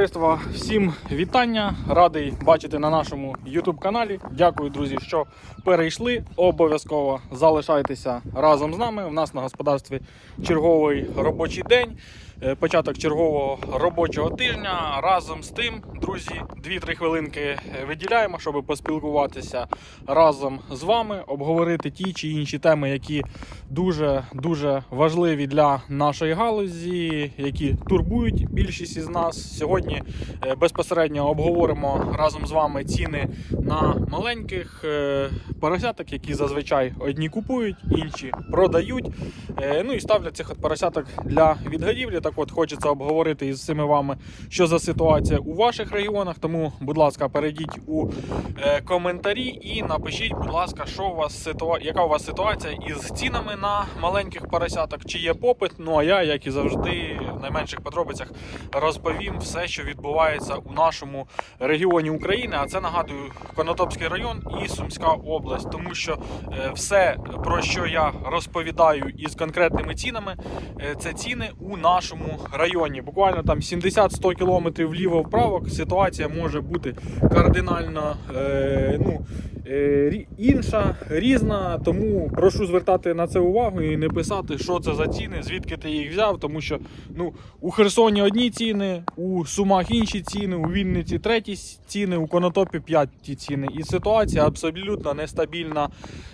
Товариство, Всім вітання! Радий бачити на нашому YouTube каналі. Дякую, друзі, що перейшли. Обов'язково залишайтеся разом з нами. У нас на господарстві черговий робочий день, початок чергового робочого тижня. Разом з тим, друзі, 2-3 хвилинки е, виділяємо, щоб поспілкуватися разом з вами, обговорити ті чи інші теми, які дуже дуже важливі для нашої галузі, які турбують більшість із нас. Сьогодні е, безпосередньо обговоримо разом з вами ціни на маленьких е, поросяток, які зазвичай одні купують, інші продають. Е, Ну і ставлять цих поросяток для відгодівлі. Так от хочеться обговорити із цими вами, що за ситуація у ваших регіонах. Тому, будь ласка, перейдіть у е, коментарі і напишіть, будь ласка, що у вас ситуа... яка у вас ситуація із цінами на маленьких поросяток, чи є попит. Ну а я, як і завжди, в найменших подробицях розповім все, що відбувається у нашому регіоні України. А це нагадую Конотопський район і Сумська область, тому що е, все, про що я розповідаю із конкретними цінами, е, це ціни у нашому районі. Буквально там 70-100 кілометрів вліво-вправо ситуація може бути кардинально е, ну, інша, різна. Тому прошу звертати на це увагу і не писати, що це за ціни, звідки ти їх взяв, тому що ну, у Херсоні одні ціни, у Сумах інші ціни, у Вінниці треті ціни, у Конотопі п'яті ціни. І ситуація абсолютно нестабільна,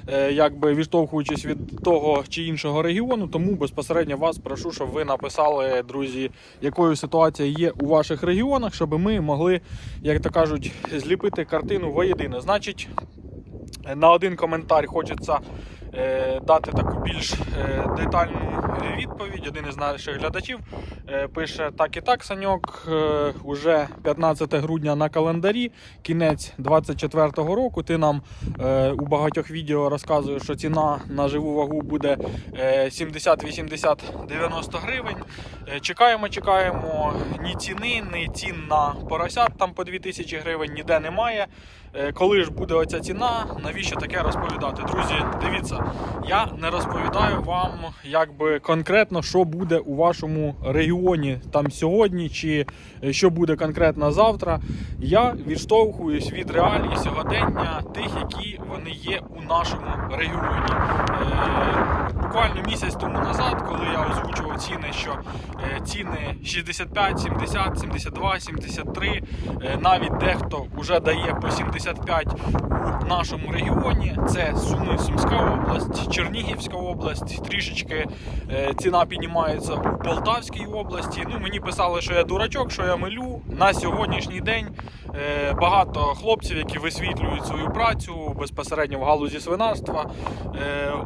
е, якби відштовхуючись від того чи іншого регіону. Тому безпосередньо вас прошу, щоб ви написали, друзі, якою ситуація є у ваших регіонах, щоб ми могли, як то кажуть, зліпити картину воєдино. Значить, на один коментар хочеться дати таку більш е, детальну відповідь. Один із наших глядачів е, пише: так і так, Саньок, е, уже 15 грудня на календарі, кінець 24-го року. Ти нам е, у багатьох відео розказуєш, що ціна на живу вагу буде е, 70, 80, 90 гривень. Е, Чекаємо, чекаємо. Ні ціни, ні цін на поросят там по 2000 гривень ніде немає. Е, Коли ж буде оця ціна, навіщо таке розповідати? Друзі, дивіться, я не розповідаю вам якби конкретно, що буде у вашому регіоні там сьогодні, чи е, що буде конкретно завтра. Я відштовхуюсь від реалій сьогодення тих, які вони є у нашому регіоні. Буквально місяць тому назад, коли я озвучував ціни, що е, ціни 65, 70, 72, 73, е, навіть дехто вже дає по 75 у нашому регіоні. Це Суми, Сумська область, Чернігівська область, трішечки е, ціна піднімається у Полтавській області. Ну мені писали, що я дурачок, що я милю. На сьогоднішній день е, багато хлопців, які висвітлюють свою працю безпосередньо в галузі свинарства,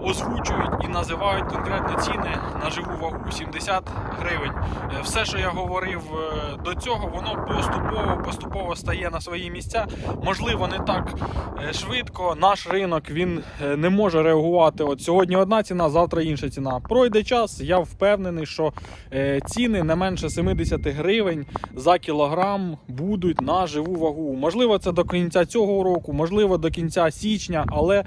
озвучують і називають конкретно ціни на живу вагу 70 гривень. Е, Все, що я говорив е, до цього, воно поступово поступово стає на свої місця. Можливо, не так е, швидко. Наш ринок він не може реагувати. От сьогодні одна ціна, завтра інша ціна. Пройде час. Я впевнений, що ціни не менше 70 гривень за кілограм будуть на живу вагу. Можливо, це до кінця цього року, можливо, до кінця січня, але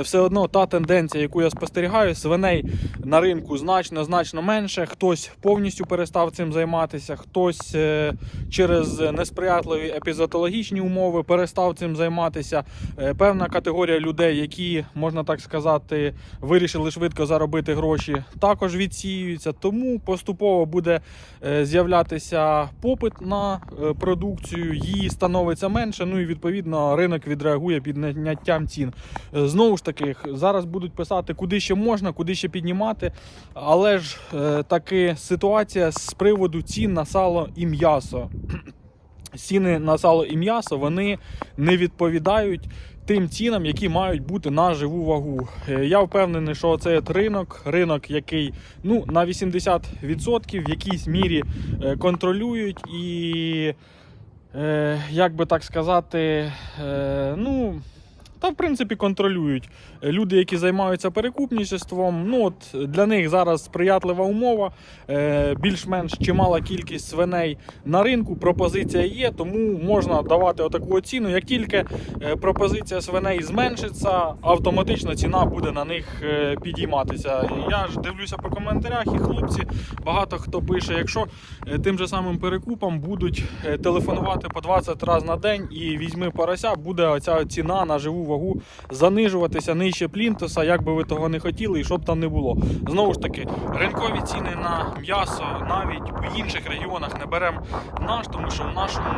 все одно та тенденція, яку я спостерігаю, свиней на ринку значно значно менше. Хтось повністю перестав цим займатися, хтось е, через несприятливі епізотологічні умови перестав цим займатися. Е, Певна категорія людей, які можна так сказати, вирішили швидко заробити гроші, також відсіюються. Тому поступово буде е, з'являтися попит на продукцію, її становиться менше. Ну і відповідно ринок відреагує під підняттям цін. Знову ж таки, зараз будуть писати, куди ще можна, куди ще піднімати. Але ж е, таки ситуація з приводу цін на сало і м'ясо. Ціни на сало і м'ясо вони не відповідають тим цінам, які мають бути на живу вагу. Е, Я впевнений, що це ринок, ринок, який ну, на 80% в якійсь мірі е, контролюють і, як би так сказати, ну. Та в принципі контролюють Е, люди, які займаються перекупничеством. Ну от для них зараз сприятлива умова, е, більш-менш чимала кількість свиней на ринку. Пропозиція є, тому можна давати отаку оціну. Як тільки е, пропозиція свиней зменшиться, автоматично ціна буде на них підійматися. Я ж дивлюся по коментарях, і хлопці багато хто пише, якщо тим же самим перекупам будуть телефонувати по 20 разів на день і візьми порося, буде оця ціна на живу вагу занижуватися нижче плінтуса, як би ви того не хотіли і щоб там не було. Знову ж таки, ринкові ціни на м'ясо навіть у інших регіонах не беремо наш, тому що в нашому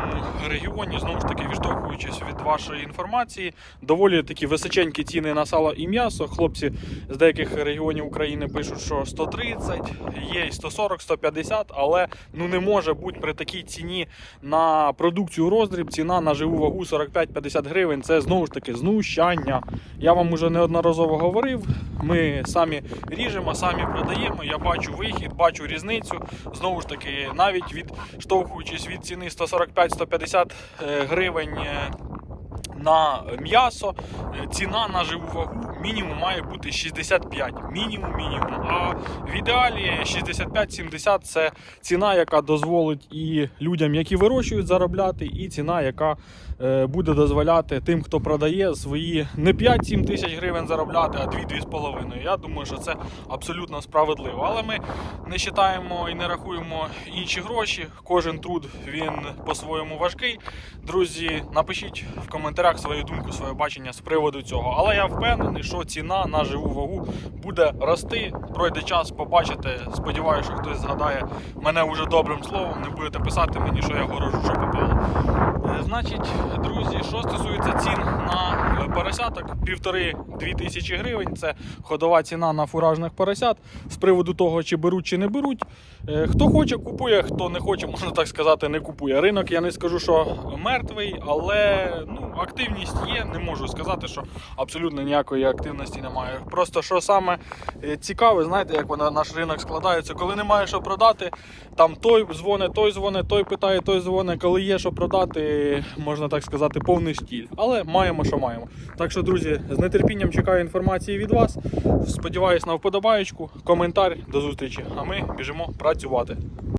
регіоні, знову ж таки, відштовхуючись від вашої інформації, доволі такі височенькі ціни на сало і м'ясо. Хлопці з деяких регіонів України пишуть, що 130, є і 140, 150, але ну не може бути при такій ціні на продукцію роздріб, ціна на живу вагу 45-50 гривень. Це знову ж таки знущання. Я вам уже неодноразово говорив. Ми самі ріжемо, самі продаємо. Я бачу вихід, бачу різницю. Знову ж таки, навіть відштовхуючись від ціни 145-150 е, гривень. е, На м'ясо е, ціна на живу вагу мінімум має бути 65. Мінімум, мінімум. А в ідеалі 65-70 це ціна, яка дозволить і людям, які вирощують, заробляти, і ціна, яка е, буде дозволяти тим, хто продає свої не 5-7 тисяч гривень заробляти, а 2-2,5. Я думаю, що це абсолютно справедливо. Але ми не вважаємо і не рахуємо інші гроші. Кожен труд він по-своєму важкий. Друзі, напишіть в коментарях свою думку, своє бачення з приводу цього. Але я впевнений, що ціна на живу вагу буде рости. Пройде час, побачите. Сподіваюся, що хтось згадає мене вже добрим словом. Не будете писати мені, що я горожу, що попало. Е, Значить, друзі, що стосується цін на е, поросяток, півтори-дві тисячі гривень. Це ходова ціна на фуражних поросят. З приводу того, чи беруть, чи не беруть. Е, Хто хоче, купує, хто не хоче, можна так сказати, не купує. Ринок я не скажу, що мертвий, але ну, активність є. Не можу сказати, що абсолютно ніякої активності немає. Просто що саме е, цікаве, знаєте, як вона наш ринок складається, коли немає що продати, там той дзвоне, той дзвоне, той питає, той дзвоне. Коли є що продати, можна так сказати, повний стіль. Але маємо, що маємо. Так що, друзі, з нетерпінням чекаю інформації від вас. Сподіваюсь на вподобаєчку, коментар. До зустрічі. А ми біжимо працювати.